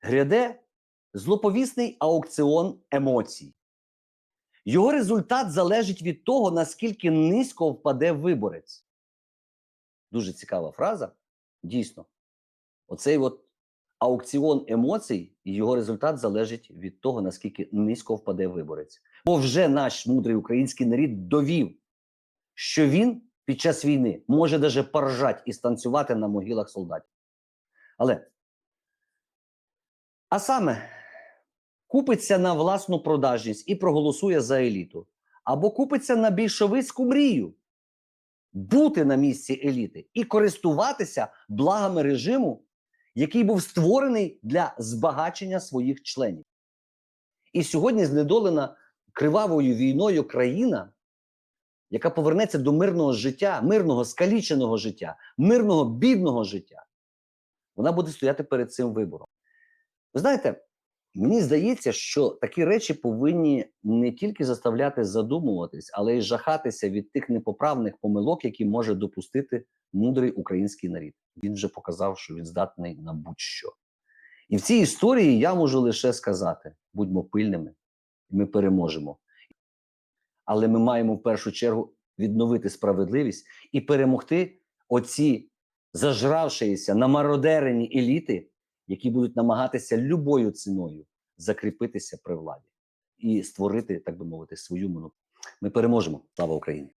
гряде злоповісний аукціон емоцій. Його результат залежить від того, наскільки низько впаде виборець. Дуже цікава фраза. Дійсно, оцей от аукціон емоцій, і його результат залежить від того, наскільки низько впаде виборець. Бо вже наш мудрий український народ довів, що він під час війни може даже поржать і станцювати на могилах солдатів. Але а саме купиться на власну продажність і проголосує за еліту, або купиться на більшовицьку мрію бути на місці еліти і користуватися благами режиму, який був створений для збагачення своїх членів. І сьогодні знедолена кривавою війною країна, яка повернеться до мирного життя, мирного скаліченого життя, мирного бідного життя, вона буде стояти перед цим вибором. Ви знаєте, мені здається, що такі речі повинні не тільки заставляти задумуватись, але й жахатися від тих непоправних помилок, які може допустити мудрий український народ. Він вже показав, що він здатний на будь-що. І в цій історії я можу лише сказати: будьмо пильними, ми переможемо. Але ми маємо в першу чергу відновити справедливість і перемогти оці зажравшиеся, намародерені еліти, які будуть намагатися любою ціною закріпитися при владі і створити, так би мовити, свою монополію. Ми переможемо. Слава Україні!